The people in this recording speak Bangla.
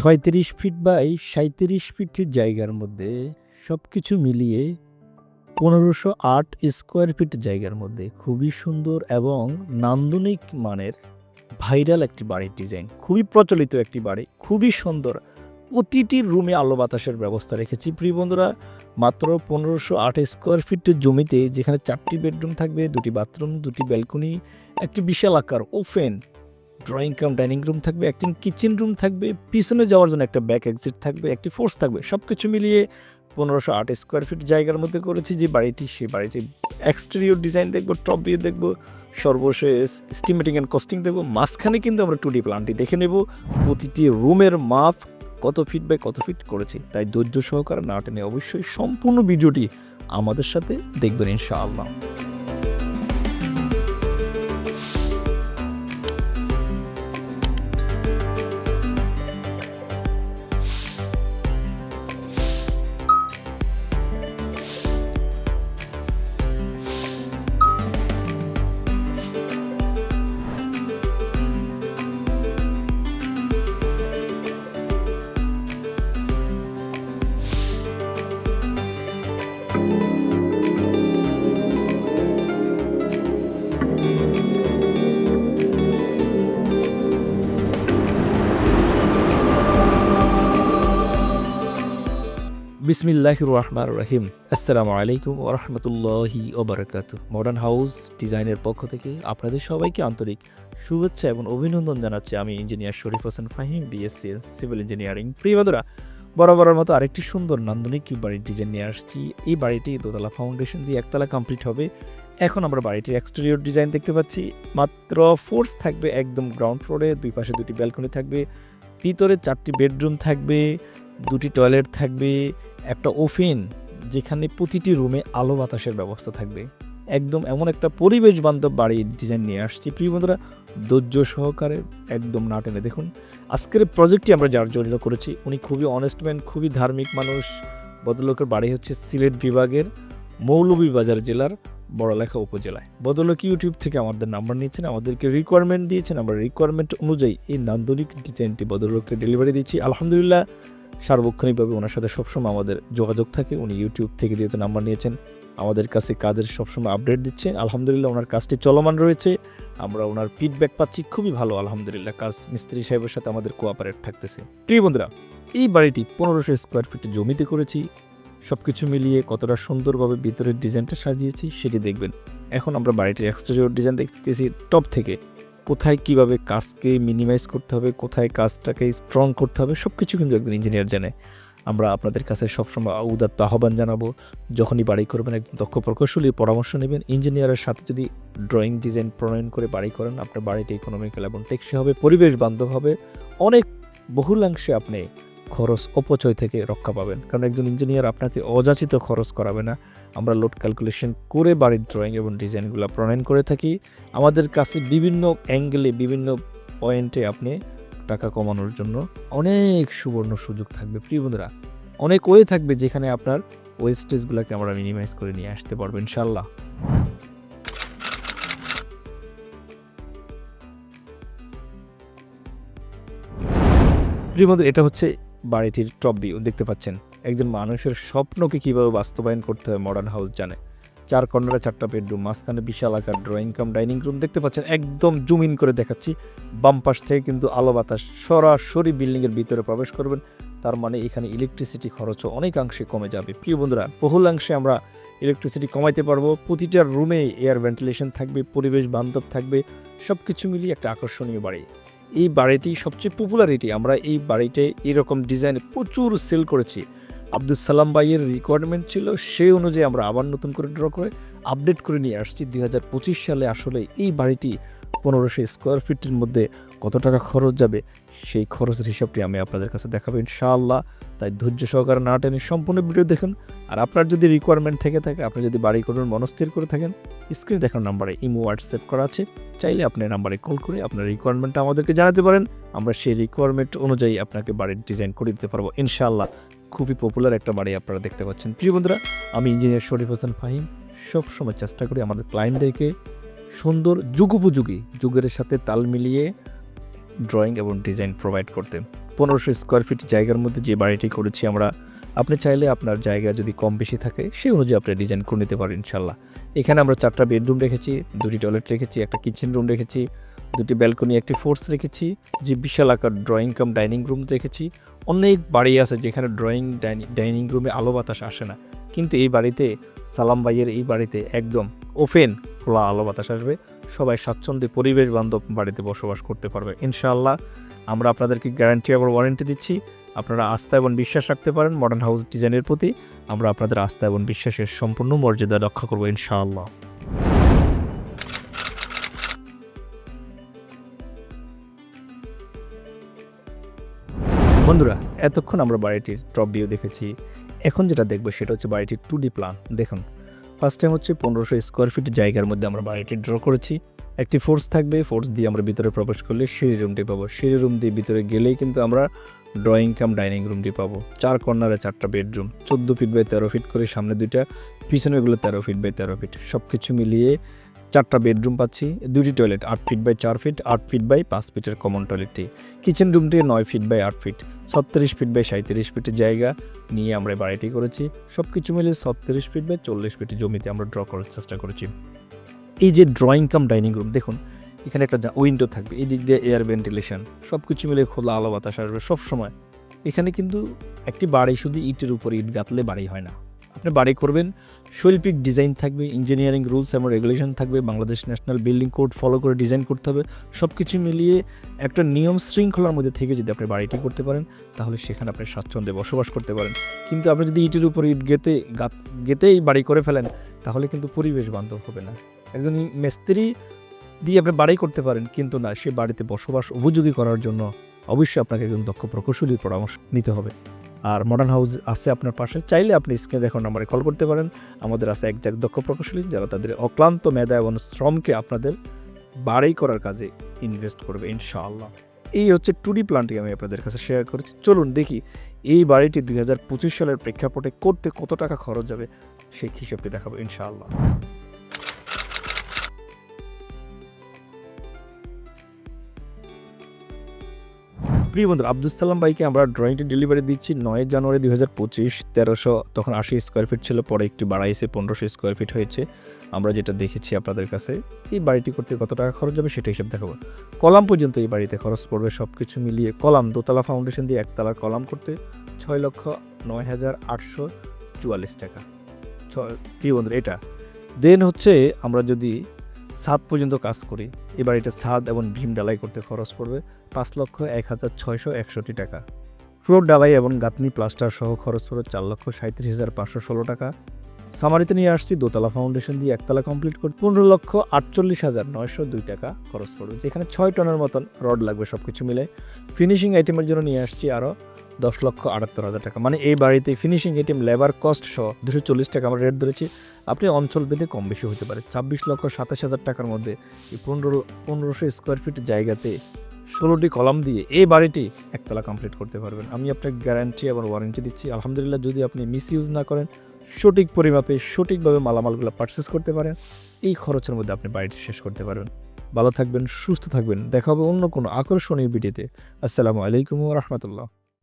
ছয়ত্রিশ ফিট বাই সাঁত্রিশ ফিটের জায়গার মধ্যে সব কিছু মিলিয়ে পনেরোশো আট স্কোয়ার ফিট জায়গার মধ্যে খুবই সুন্দর এবং নান্দনিক মানের ভাইরাল একটি বাড়ির ডিজাইন। খুবই প্রচলিত একটি বাড়ি, খুবই সুন্দর। প্রতিটি রুমে আলো বাতাসের ব্যবস্থা রেখেছি। প্রিয় বন্ধুরা, মাত্র পনেরোশো আট স্কোয়ার ফিটের জমিতে যেখানে চারটি বেডরুম থাকবে, দুটি বাথরুম, দুটি ব্যালকনি, একটি বিশাল আকার open drawing cum dining room থাকবে একটি কিচেন রুম থাকবে, পিছনে যাওয়ার জন্য একটা ব্যাক এক্সিট থাকবে, একটি ফোর্স থাকবে সব কিছু মিলিয়ে পনেরোশো আট স্কোয়ার ফিট জায়গার মধ্যে করেছি, যে বাড়িটি সেই বাড়িটির এক্সটেরিয়র ডিজাইন দেখব টপ দিয়ে দেখব, সর্বশেষ স্টিমেটিং অ্যান্ড কস্টিং দেখব, মাঝখানে কিন্তু আমরা টু ডি প্ল্যানটি দেখে নেব, প্রতিটি রুমের মাপ, কত ফিট বাই কত ফিট করেছি, তাই ধৈর্য সহকারে না টেনে অবশ্যই সম্পূর্ণ ভিডিওটি আমাদের সাথে দেখবেন ইনশাআল্লাহ। বিসমিল্লাহ রহমান রহিম। আসসালামু আলাইকুম ওরহমতুল্লাহি ওবরাকাত মডার্ন হাউস ডিজাইনের পক্ষ থেকে আপনাদের সবাইকে আন্তরিক শুভেচ্ছা এবং অভিনন্দন জানাচ্ছি। আমি engineer Sharif Hossain Fahim BSc civil engineering প্রিয় বন্ধুরা, বরাবরের মতো আরেকটি সুন্দর নান্দনিক বাড়ির ডিজাইন নিয়ে আসছি। এই বাড়িটি দোতলা ফাউন্ডেশন দিয়ে একতলা কমপ্লিট হবে। এখন আমরা বাড়িটির এক্সটেরিয়র ডিজাইন দেখতে পাচ্ছি। মাত্র ফোর্স থাকবে একদম গ্রাউন্ড ফ্লোরে দুই পাশে দুটি ব্যালকনি থাকবে। ভিতরে চারটি বেডরুম থাকবে। দুটি টয়লেট থাকবে, একটা ওভেন যেখানে প্রতিটি রুমে আলো বাতাসের ব্যবস্থা থাকবে। একদম এমন একটা পরিবেশ বান্ধব বাড়ির ডিজাইন নিয়ে আসছি। প্রিয় বন্ধুরা, ধৈর্য সহকারে একদম না টেনে দেখুন। আজকের প্রজেক্টটি আমরা যার জন্য করেছি, উনি খুবই অনেস্ট ম্যান খুবই ধার্মিক মানুষ। ভদ্রলোকের বাড়ি হচ্ছে সিলেট বিভাগের মৌলভীবাজার জেলার বড়লেখা উপজেলায়। ভদ্রলোক ইউটিউব থেকে আমাদের নাম্বার নিয়েছেন, আমাদেরকে রিকোয়ারমেন্ট দিয়েছেন। আমরা রিকোয়ারমেন্ট অনুযায়ী এই নান্দনিক ডিজাইনটি ভদ্রলোককে ডেলিভারি দিচ্ছি। আলহামদুলিল্লাহ সার্বক্ষণিকভাবে ওনার সাথে সবসময় আমাদের যোগাযোগ থাকে। উনি ইউটিউব থেকে যেহেতু নাম্বার নিয়েছেন, আমাদের কাছে কাজের সবসময় আপডেট দিচ্ছে। আলহামদুলিল্লাহ, ওনার কাজটি চলমান রয়েছে। আমরা ওনার ফিডব্যাক পাচ্ছি, খুবই ভালো, আলহামদুলিল্লাহ। কাজ মিস্ত্রি সাহেবের সাথে আমাদের কোঅপারেট থাকতেছে। প্রিয় বন্ধুরা, এই বাড়িটি পনেরোশো স্কোয়ার ফিট জমিতে করেছি। সব কিছু মিলিয়ে কতটা সুন্দরভাবে ভিতরের ডিজাইনটা সাজিয়েছি, সেটি দেখবেন। এখন আমরা বাড়িটির এক্সটেরিয়র ডিজাইন দেখতেছি টপ থেকে। কোথায় কীভাবে কাজকে মিনিমাইজ করতে হবে, কোথায় কাজটাকে স্ট্রং করতে হবে সব কিছু কিন্তু একজন ইঞ্জিনিয়ার জানে। আমরা আপনাদের কাছে সবসময় উদাত্ত আহ্বান জানাব, যখনই বাড়ি করবেন একজন দক্ষ প্রকৌশলীর পরামর্শ নেবেন ইঞ্জিনিয়ারের সাথে যদি ড্রয়িং ডিজাইন প্রণয়ন করে বাড়ি করেন, আপনার বাড়িটি ইকোনমিক্যাল এবং টেকসই হবে, পরিবেশ বান্ধব হবে, অনেক বহুলাংশে আপনি খরচ অপচয় থেকে রক্ষা পাবেন। কারণ একজন ইঞ্জিনিয়ার আপনাকে অযাচিত খরচ করাবে না। আমরা লোড ক্যালকুলেশন করে বাড়ির ড্রয়িং এবং ডিজাইনগুলো প্রণয়ন করে থাকি। আমাদের কাছে বিভিন্ন অ্যাঙ্গেলে বিভিন্ন পয়েন্টে আপনি টাকা কমানোর জন্য অনেক সুবর্ণ সুযোগ থাকবে। প্রিয় বন্ধুরা, অনেক ওয়ে থাকবে যেখানে আপনার ওয়েস্টেজগুলোকে আমরা মিনিমাইজ করে নিয়ে আসতে পারব ইনশাল্লাহ প্রিয় বন্ধু, এটা হচ্ছে বাড়িটির টপ ভিউ দেখতে পাচ্ছেন। একজন মানুষের স্বপ্নকে কীভাবে বাস্তবায়ন করতে হয় মডার্ন হাউস জানে। চার কর্নারে চারটা বেডরুম মাঝখানে বিশাল আকার ড্রয়িং কাম ডাইনিং রুম দেখতে পাচ্ছেন। একদম জুম ইন করে দেখাচ্ছি। বাম পাশ থেকে কিন্তু আলো বাতাস সরাসরি বিল্ডিংয়ের ভিতরে প্রবেশ করবেন। তার মানে এখানে ইলেকট্রিসিটি খরচও অনেকাংশে কমে যাবে। প্রিয় বন্ধুরা, বহুলাংশে আমরা ইলেকট্রিসিটি কমাইতে পারব। প্রতিটা রুমে এয়ার ভেন্টিলেশন থাকবে, পরিবেশ বান্ধব থাকবে। সব কিছু মিলিয়ে একটা আকর্ষণীয় বাড়ি। এই বাড়িটি সবচেয়ে পপুলারিটি আমরা এই বাড়িতে এরকম ডিজাইন প্রচুর সেল করেছি। আব্দুল সালাম ভাইয়ের রিকোয়ারমেন্ট ছিল সেই অনুযায়ী আমরা আবার নতুন করে ড্র করে আপডেট করে নিয়ে আসছি। দুই হাজার পঁচিশ সালে আসলে এই বাড়িটি পনেরোশো স্কোয়ার ফিটের মধ্যে কত টাকা খরচ যাবে, সেই খরচের হিসাবটি আমি আপনাদের কাছে দেখাবো ইনশাআল্লাহ। তাই ধৈর্য সহকারে না টেনে সম্পূর্ণ ভিডিও দেখুন। আর আপনার যদি রিকোয়ারমেন্ট থেকে থাকে, আপনি যদি বাড়ি করবেন মনস্থির করে থাকেন স্ক্রিনে দেখার নাম্বারে ইমো হোয়াটসঅ্যাপ করা আছে। চাইলে আপনি নাম্বারে কল করে আপনার রিকোয়ারমেন্টটা আমাদেরকে জানাতে পারেন। আমরা সেই রিকোয়ারমেন্ট অনুযায়ী আপনাকে বাড়ির ডিজাইন করে দিতে পারব ইনশাআল্লাহ। খুবই পপুলার একটা বাড়ি আপনারা দেখতে পাচ্ছেন। প্রিয় বন্ধুরা, আমি ইঞ্জিনিয়ার শরীফ হোসেন ফাহিম। সবসময় চেষ্টা করি আমাদের ক্লায়েন্টদেরকে সুন্দর যুগোপযোগী যুগের সাথে তাল মিলিয়ে ড্রয়িং এবং ডিজাইন প্রোভাইড করতে। পনেরোশো স্কোয়ার ফিট জায়গার মধ্যে যে বাড়িটি করেছি আমরা, আপনি চাইলে আপনার জায়গা যদি কম বেশি থাকে সেই অনুযায়ী আপনি ডিজাইন করে নিতে পারেন ইনশাল্লাহ। এখানে আমরা চারটা বেডরুম রেখেছি, দুটি টয়লেট রেখেছি, একটা কিচেন রুম রেখেছি, দুটি ব্যালকনি একটি ফোর্স রেখেছি, যে বিশাল আকার ড্রয়িং কাম ডাইনিং রুম রেখেছি। অনেক বাড়ি আছে যেখানে ড্রয়িং ডাইনিং রুমে আলো বাতাস আসে না। কিন্তু এই বাড়িতে, সালাম ভাইয়ের এই বাড়িতে একদম ওপেন খোলা আলো বাতাস আসবে। সবাই স্বাচ্ছন্দ্যে পরিবেশ বান্ধব বাড়িতে বসবাস করতে পারবে। ইনশাআল্লাহ আমরা আপনাদেরকে গ্যারান্টি এবং ওয়ারেন্টি দিচ্ছি। আপনারা আস্থা এবং বিশ্বাস রাখতে পারেন মডার্ন হাউস ডিজাইনের প্রতি। আমরা আপনাদের আস্থা এবং বিশ্বাসের সম্পূর্ণ মর্যাদা রক্ষা করব ইনশাআল্লাহ। বন্ধুরা, এতক্ষণ আমরা বাড়িটির টপ ভিউ দেখেছি। এখন যেটা দেখব সেটা হচ্ছে বাড়িটির টু ডি প্ল্যান দেখুন। ফার্স্ট টাইম হচ্ছে পনেরোশো স্কোয়ার ফিট জায়গার মধ্যে আমরা বাড়িটি ড্র করেছি। একটি ফোর্স থাকবে, ফোর্স দিয়ে আমরা ভিতরে প্রবেশ করলে সিঁড়ি রুমটি পাবো। সিঁড়ি রুম দিয়ে ভিতরে গেলেই কিন্তু আমরা ড্রয়িং কাম, ডাইনিং রুমটি পাবো। চার কর্নারে চারটা বেডরুম, চোদ্দ ফিট বাই তেরো ফিট করে সামনে দুইটা পিছনেগুলো তেরো ফিট বাই তেরো ফিট। সব কিছু মিলিয়ে চারটা বেডরুম পাচ্ছি দুটি টয়লেট, আট ফিট বাই চার ফিট, আট ফিট বাই পাঁচ ফিটের কমন টয়লেটটি কিচেন রুমটি নয় ফিট বাই আট ফিট, ছত্রিশ ফিট বাই সাঁত্রিশ ফিটের জায়গা নিয়ে আমরা বাড়িটি করেছি। সব কিছু মিলিয়ে ছত্রিশ ফিট বাই চল্লিশ ফিট জমিতে আমরা ড্র করার চেষ্টা করেছি। এই যে ড্রয়িং কাম ডাইনিং রুম দেখুন, এখানে একটা উইন্ডো থাকবে এই দিক দিয়ে এয়ার ভেন্টিলেশন সব কিছু মিলে খোলা আলো বাতাস আসবে সব সময় এখানে কিন্তু একটি বাড়ি শুধু ইটের উপর ইট গাঁথলে বাড়ি হয় না। আপনি বাড়ি করবেন, শৈল্পিক ডিজাইন থাকবে ইঞ্জিনিয়ারিং রুলস এবং রেগুলেশন থাকবে, Bangladesh national building code follow করে ডিজাইন করতে হবে সব কিছু মিলিয়ে একটা নিয়ম শৃঙ্খলার মধ্যে থেকে যদি আপনি বাড়িটি করতে পারেন, তাহলে সেখানে আপনি স্বাচ্ছন্দ্যে বসবাস করতে পারেন। কিন্তু আপনি যদি ইটের উপর ইট গেতে গাত গেতেই বাড়ি করে ফেলেন, তাহলে কিন্তু পরিবেশ বান্ধব হবে না। একজন মিস্ত্রি দিয়ে আপনি বাড়ি করতে পারেন, কিন্তু না, সে বাড়িতে বসবাস উপযোগী করার জন্য অবশ্যই আপনাকে একজন দক্ষ প্রকৌশলীর পরামর্শ নিতে হবে। আর মডার্ন হাউস আছে আপনার পাশে, চাইলে আপনি স্ক্রিনে দেখুন নাম্বারে কল করতে পারেন। আমাদের আছে একজাক দক্ষ প্রকৌশলী যারা তাদের অক্লান্ত মেধা এবং শ্রমকে আপনাদের বাড়াই করার কাজে ইনভেস্ট করবে, ইনশাআল্লাহ। এই হচ্ছে টুডি প্ল্যানটি আমি আপনাদের কাছে শেয়ার করেছি। চলুন দেখি, এই বাড়িটি দুই হাজার পঁচিশ সালের প্রেক্ষাপটে করতে কত টাকা খরচ যাবে সেই হিসাবটি দেখাবো, ইনশাআল্লাহ। প্রিয় বন্ধু আব্দুল সালাম ভাইকে আমরা ড্রয়িংটি ডেলিভারি দিচ্ছি নয় জানুয়ারি দুই হাজার পঁচিশ, তেরোশো, তখন আশি স্কোয়ার ফিট ছিল, পরে একটু বাড়াইছে, পনেরোশো স্কোয়ার ফিট হয়েছে। আমরা যেটা দেখেছি আপনাদের কাছে, এই বাড়িটি করতে কত টাকা খরচ হবে সেটা হিসাব দেখাবো। কলাম পর্যন্ত এই বাড়িতে খরচ পড়বে সব কিছু মিলিয়ে, কলাম, দোতলা ফাউন্ডেশন দিয়ে একতলার কলাম করতে ছয় লক্ষ নয় হাজার আটশো চুয়াল্লিশ টাকা। প্রিয় বন্ধু, এটা। দেন হচ্ছে, আমরা যদি ছাদ পর্যন্ত কাজ করি। এবার এটা ছাদ এবং ভীম ডালাই করতে খরচ পড়বে পাঁচ লক্ষ এক হাজার ছয়শো একষট্টি টাকা। ফ্লোর ডালাই এবং গাঁথনি প্লাস্টার সহ খরচ পড়বে চার লক্ষ সাঁত্রিশ হাজার পাঁচশো ষোলো টাকা। সামারিতে নিয়ে আসছি দোতলা ফাউন্ডেশন দিয়ে একতলা কমপ্লিট করতে পনেরো লক্ষ আটচল্লিশ হাজার নয়শো দুই টাকা খরচ পড়বে। যেখানে ছয় টনের মতন রড লাগবে সব কিছু মিলে। ফিনিশিং আইটেমের জন্য নিয়ে আসছি আরও দশ লক্ষ আটাত্তর হাজার টাকা। মানে এই বাড়িতে ফিনিশিং আইটেম লেবার কস্ট সহ দুশো চল্লিশ টাকা আমরা রেট ধরেছি। আপনি অঞ্চল ভেদে কম বেশি হতে পারে। ছাব্বিশ লক্ষ সাতাশ হাজার টাকার মধ্যে এই পনেরো, পনেরোশো স্কোয়ার ফিট জায়গাতে ষোলোটি কলাম দিয়ে এই বাড়িটি একতলা কমপ্লিট করতে পারবেন। আমি আপনাকে গ্যারান্টি এবং ওয়ারেন্টি দিচ্ছি। আলহামদুলিল্লাহ, যদি আপনি মিস ইউজ না করেন, সঠিক পরিমাপে, সঠিকভাবে মালামালগুলো পারচেস করতে পারেন, এই খরচের মধ্যে আপনি বাড়িটি শেষ করতে পারবেন। ভালো থাকবেন, সুস্থ থাকবেন। দেখা হবে অন্য কোনো আকর্ষণীয় ভিডিওতে আসসালামু আলাইকুম রহমতুল্লাহ।